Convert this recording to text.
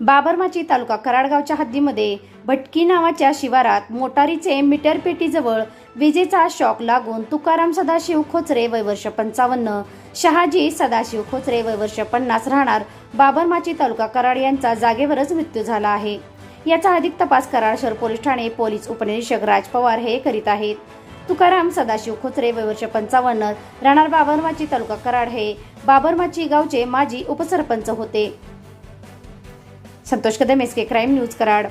बाबरमाची तालुका कराडगावच्या हद्दीमध्ये भटकी नावाच्या शिवारात मोटारीचे मीटर पेटीजवळ विजेचा शॉक लागून तुकाराम सदाशिव खोचरे वयवर्ष पंचावन्न शहाजी सदाशिव खोचरे वयवर्ष पन्नास राहणार बाबरमाची तालुका कराड यांचा जागेवरच मृत्यू झाला आहे. याचा अधिक तपास कराड शहर पोलीस ठाणे पोलीस उपनिरीक्षक राज पवार हे करीत आहेत. तुकाराम सदाशिव खोचरे वयवर्ष पंचावन्न राहणार बाबरमाची तालुका कराड हे बाबरमाची गावचे माजी उपसरपंच होते. સંતોષ કદમ એસકે ક્રાઇમ ન્યૂઝ કરાડ